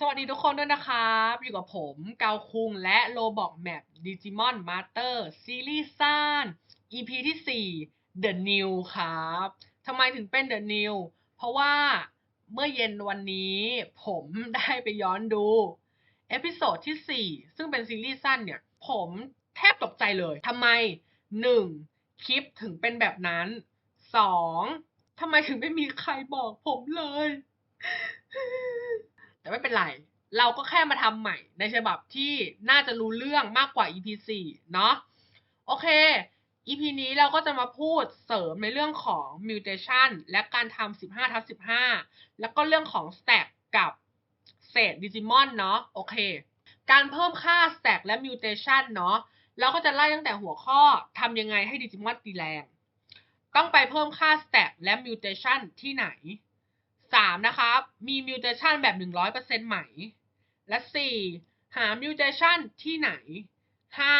สวัสดีทุกคนด้วยนะครับ อยู่กับผมเกาคุงและโลบอกแมปดิจิมอนมาสเตอร์ซีรีส์ซ่าน EP ที่ 4 The New ครับทำไมถึงเป็น The New เพราะว่าเมื่อเย็นวันนี้ผมได้ไปย้อนดู เอพิโซดที่ 4 ซึ่งเป็นซีรีส์สั้นเนี่ย ผมแทบตกใจเลยทำไม 1. คลิปถึงเป็นแบบนั้น 2. ทำไมถึงไม่มีใครบอกผมเลย แต่ไม่เป็นไร เราก็แค่มาทำใหม่ในฉบับที่น่าจะรู้เรื่องมากกว่า EP 4เนาะโอเค EP นี้เราก็จะมาพูดเสริมในเรื่องของ mutation และการทำ 15ทับ15 แล้วก็เรื่องของ stack กับเศษดิจิมอนเนาะโอเค การเพิ่มค่า stack และ mutation เนาะเราก็จะไล่ตั้งแต่หัวข้อทำยังไงให้ดิจิมอนตีแรง ต้องไปเพิ่มค่า stack และ mutation ที่ไหน สามนะครับมีมิวเทชันแบบหนึ่งร้อยเปอร์เซ็นต์ไหม และสี่หามิวเทชันที่ไหนห้า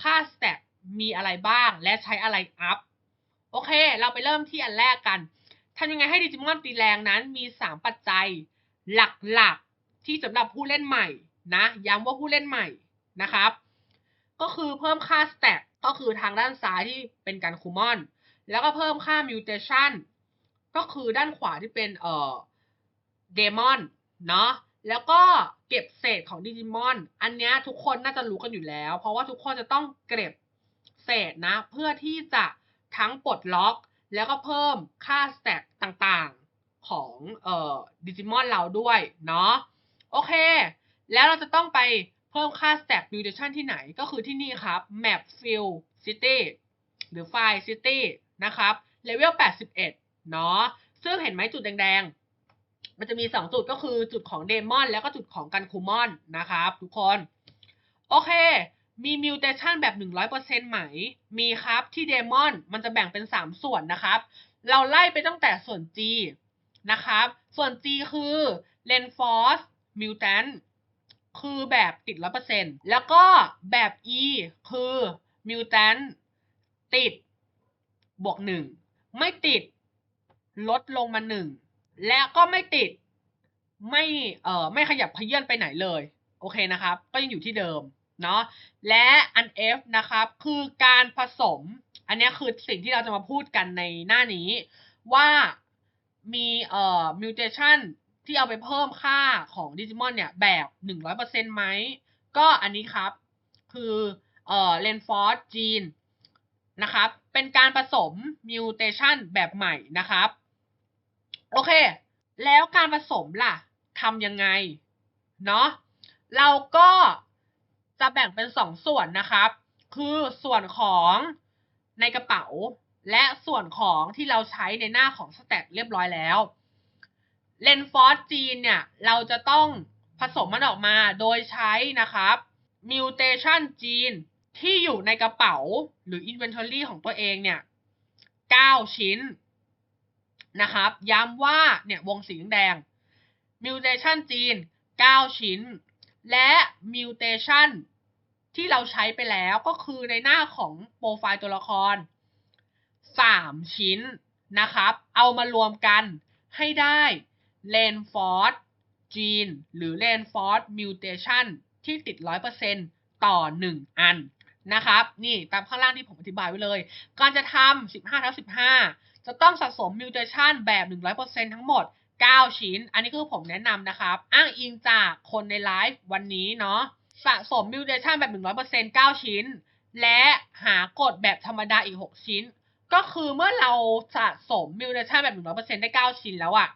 ค่าสแต็กมีอะไรบ้างและใช้อะไรอัพ โอเค เราไปเริ่มที่อันแรกกันทำยังไงให้ดิจิมอนตีแรงนั้นมีสามปัจจัยหลักๆ ที่สำหรับผู้เล่นใหม่นะย้ำว่าผู้เล่นใหม่นะครับ ก็คือเพิ่มค่าสแต็กก็คือทางด้านซ้ายที่เป็นการคูมอน แล้วก็เพิ่มค่ามิวเทชัน ก็คือด้านขวาที่เป็นเอ่อเดมอนเนาะแล้วก็เก็บเศษของดิจิมอน อันนี้ทุกคนน่าจะรู้กันอยู่แล้ว เพราะว่าทุกคนจะต้องเก็บเศษนะ เพื่อที่จะทั้งปลดล็อก แล้วก็เพิ่มค่าสแต็กต่างๆของเอ่อดิจิมอนเราด้วยเนาะโอเค แล้วเราจะต้องไปเพิ่มค่า stack mutation ที่ไหนก็คือที่นี่ครับ map fill city หรือ file city นะครับ level 81 เนาะซึ่งเห็นไหมจุดแดงๆ มันจะมี 2 จุดก็คือจุดของเดมอนแล้วก็จุดของกันคูมอนนะครับทุกคน โอเค มีมิวเทชันแบบ 100%ไหม มีครับที่เดมอนมันจะแบ่งเป็น 3 ส่วนนะครับ เราไล่ไปตั้งแต่ส่วน G นะครับ ส่วน G คือ r e n f o r c e Mutant คือแบบติด 100%แล้วก็แบบ E คือ Mutant ติดบวก 1 ไม่ติด ลดลงมาหนึ่งและก็ไม่ติดไม่เอ่อไม่ขยับเขยื่อนไปไหนเลย โอเคนะครับ ก็ยังอยู่ที่เดิมเนาะและอัน F นะครับ คือการผสม อันนี้คือสิ่งที่เราจะมาพูดกันในหน้านี้ ว่ามีเอ่อมิวเทชันที่เอาไปเพิ่มค่าของดิจิมอนเนี่ยแบบ 100%ไหม ก็อันนี้ครับ คือเอ่อเลนฟอร์ดจีนนะครับ เป็นการผสมมิวเทชันแบบใหม่นะครับ โอเค แล้วการผสมล่ะทำยังไง เนาะเราก็จะแบ่งเป็นสองส่วนนะครับ คือส่วนของในกระเป๋า และส่วนของที่เราใช้ในหน้าของสแต็กเรียบร้อยแล้วเลนฟอร์สจีนเนี่ยเราจะต้องผสมมันออกมาโดยใช้นะครับมิวเทชันจีนที่อยู่ในกระเป๋าหรือ Inventory ของตัวเองเนี่ย 9 ชิ้น นะครับ ย้ำว่าเนี่ยวงสีแดง mutation จีน 9 ชิ้น และมิวเทชันที่เราใช้ไปแล้วก็คือในหน้าของโปรไฟล์ตัวละคร 3 ชิ้นนะครับ เอามารวมกันให้ได้เลนฟอร์ดจีนหรือเลนฟอร์ดมิวเทชันที่ติด 100%ต่อ 1 อันนะครับ นี่ตามข้างล่างที่ผมอธิบายไว้เลย การจะทำ 15ทับ15 จะต้องสะสมมิวเทชันแบบ 100%ทั้งหมด 9 ชิ้น อันนี้คือผมแนะนำนะครับ อ้างอิงจากคนในไลฟ์วันนี้เนาะสะสมมิวเทชันแบบ 100% 9 ชิ้น และหากดแบบธรรมดาอีก 6 ชิ้น ก็คือเมื่อเราสะสมมิวเทชันแบบ 100%ได้ 9 ชิ้นแล้วอะ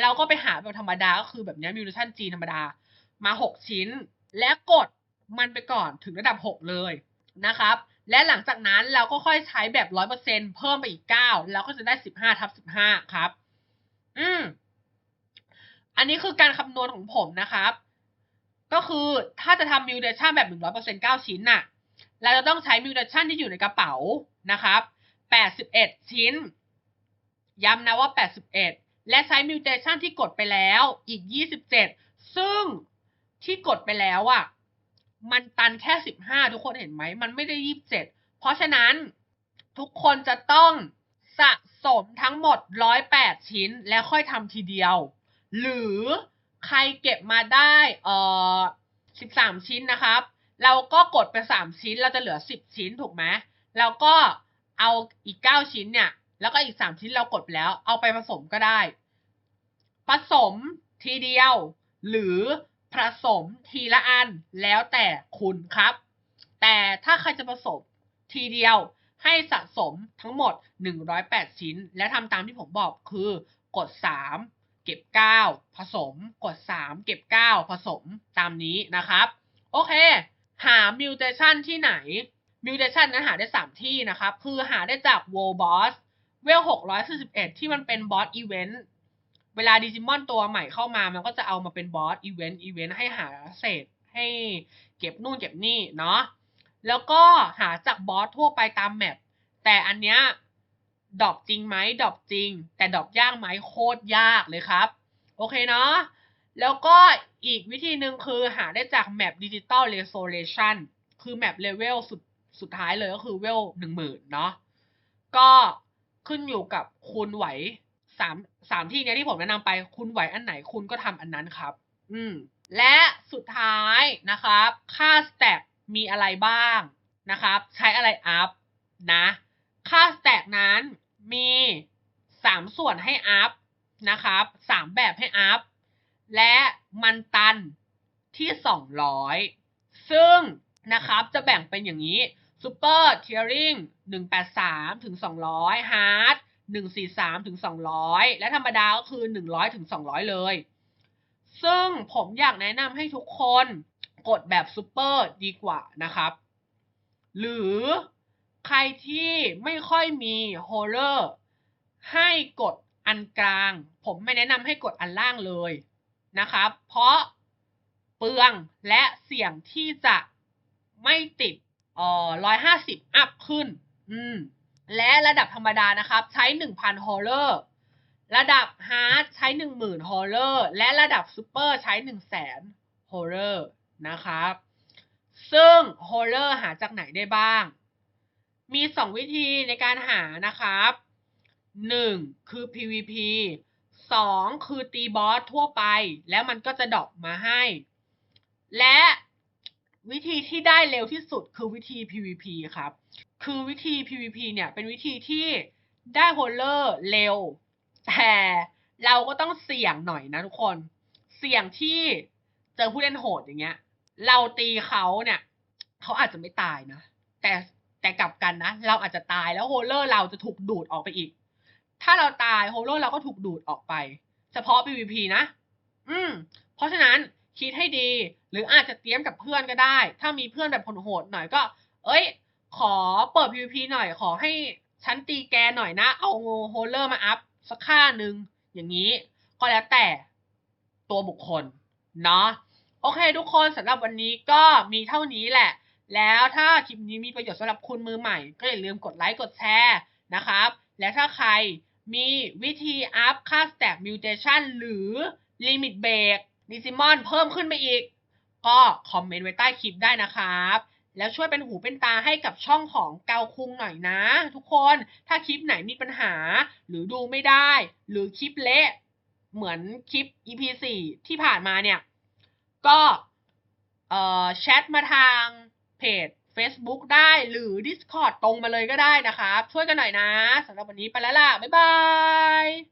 เราก็ไปหาแบบธรรมดาก็คือแบบนี้มิวเทชันจีธรรมดามา 6 ชิ้น และกดมันไปก่อนถึงระดับ 6 เลยนะครับ และหลังจากนั้นเราก็ค่อยใช้แบบ100%เปอร์เซ็นเพิ่มไปอีก9แล้วก็จะได้15ทับ15ครับ อืม อันนี้คือการคำนวณของผมนะครับ ก็คือถ้าจะทำมิวเทชันแบบ100% 9ชิ้นน่ะ เราจะต้องใช้มิวเทชันที่อยู่ในกระเป๋านะครับ81ชิ้น ย้ำนะว่า81และใช้มิวเทชันที่กดไปแล้วอีก27ซึ่งที่กดไปแล้วอะ่ะ มันตันแค่15ทุกคนเห็นไหม มันไม่ได้27เจ็ดเพราะฉะนั้นทุกคนจะต้องสะสมทั้งหมด108ชิ้นแล้วค่อยทำทีเดียว หรือใครเก็บมาได้เอ่อสิบสามชิ้นนะครับ เราก็กดไปสามชิ้นเราจะเหลือสิบชิ้นถูกไหมเราก็เอาอีกเก้าชิ้นเนี่ย แล้วก็อีกสามชิ้นเรากดไปแล้ว เอาไปผสมก็ได้ ผสมทีเดียว หรือ ผสมทีละอันแล้วแต่คุณครับ แต่ถ้าใครจะผสมทีเดียวให้สะสมทั้งหมด 108 ชิ้น และทำตามที่ผมบอกคือกด 3 เก็บ 9 ผสม กด 3 เก็บ 9 ผสมตามนี้นะครับ โอเค หา mutation ที่ไหน mutation นั้นหาได้ 3 ที่นะครับ คือหาได้จาก world boss เวล641 ที่มันเป็นบอสอี เวลาดิจิมอนตัวใหม่เข้ามามันก็จะเอามาเป็นบอสอีเวนต์อีเวนต์ให้หาเศษให้เก็บนู่นเก็บนี่เนาะแล้วก็หาจากบอสทั่วไปตามแมปแต่อันเนี้ยดรอปจริงไหมดรอปจริง แต่ดรอปยากไหมโคตรยากเลยครับ โอเคเนาะแล้วก็อีกวิธีหนึ่งคือหาได้จากแมปดิจิตอลเรโซเลชันคือแมปเลเวลสุดสุดท้ายเลยก็คือเวลหนึ่งหมื่นเนาะก็ขึ้นอยู่กับคุณไหว สามสามที่เนี้ยที่ผมแนะนำไป คุณไหวอันไหนคุณก็ทำอันนั้นครับ อืมและสุดท้ายนะครับ ค่าสแต็กมีอะไรบ้างนะครับ ใช้อะไรอัพนะ ค่าสแต็กนั้นมีสามส่วนให้อัพนะครับสามแบบให้อัพและมันตันที่ 200 ซึ่งนะครับจะแบ่งเป็นอย่างนี้ Super Tearing 183 ถึง 200 Hard 143 ถึง 200 และธรรมดาก็คือ 100 ถึง 200 เลย ซึ่งผมอยากแนะนำให้ทุกคนกดแบบ Super ดีกว่านะครับ หรือใครที่ไม่ค่อยมี Horror ให้กดอันกลาง ผมไม่แนะนำให้กดอันล่างเลยนะครับ เพราะเปลืองและเสี่ยงที่จะไม่ติดเอ่อร้อยห้าสิบอัพขึ้น อืม และระดับธรรมดานะครับใช้หนึ่งพันฮอลเลอร์ระดับฮาร์ดใช้หนึ่งหมื่นฮอลเลอร์และระดับซูเปอร์ใช้หนึ่งแสนฮอลเลอร์นะครับซึ่งฮอลเลอร์หาจากไหนได้บ้าง มีสองวิธีในการหานะครับหนึ่งคือ PVP สองคือตีบอสทั่วไป แล้วมันก็จะดรอปมาให้ และ ธีที่ได้เร็วที่สุดคือวิธี PVP ครับ คือวิธี PVP เนี่ยเป็นวิธีที่ได้โฮลเลอร์เร็ว แต่เราก็ต้องเสี่ยงหน่อยนะทุกคน เสี่ยงที่เจอผู้เล่นโหดอย่างเงี้ย เราตีเขาเนี่ยเขาอาจจะไม่ตายนะ แต่แต่กลับกันนะ เราอาจจะตายแล้วโฮลเลอร์เราจะถูกดูดออกไปอีก ถ้าเราตายโฮลเลอร์เราก็ถูกดูดออกไป เฉพาะ PVP นะ อืม เพราะฉะนั้น คิดให้ดี หรืออาจจะเตรียมกับเพื่อนก็ได้ ถ้ามีเพื่อนแบบโหดหน่อยก็ เอ้ย ขอเปิด PVP หน่อยขอให้ฉันตีแกหน่อยนะ เอาโฮลเลอร์มาอัพสักค่าหนึ่งอย่างนี้ ก็แล้วแต่ตัวบุคคล เนาะโอเคทุกคนสำหรับวันนี้ก็มีเท่านี้แหละ แล้วถ้าคลิปนี้มีประโยชน์สำหรับคุณมือใหม่ ก็อย่าลืมกดไลค์กดแชร์นะครับ และถ้าใครมีวิธีอัพค่า stack mutation หรือ limit break ดิซิมอนเพิ่มขึ้นไปอีก ก็คอมเมนต์ไว้ใต้คลิปได้นะครับ แล้วช่วยเป็นหูเป็นตาให้กับช่องของเกาคุงหน่อยนะ ทุกคนถ้าคลิปไหนมีปัญหา หรือดูไม่ได้ หรือคลิปเละเหมือนคลิป EP 4ที่ผ่านมาเนี่ย ก็เอ่อแชทมาทางเพจ Facebook ได้หรือ Discord ตรงมาเลยก็ได้นะครับ ช่วยกันหน่อยนะสำหรับวันนี้ไปแล้วล่ะ บ๊ายบาย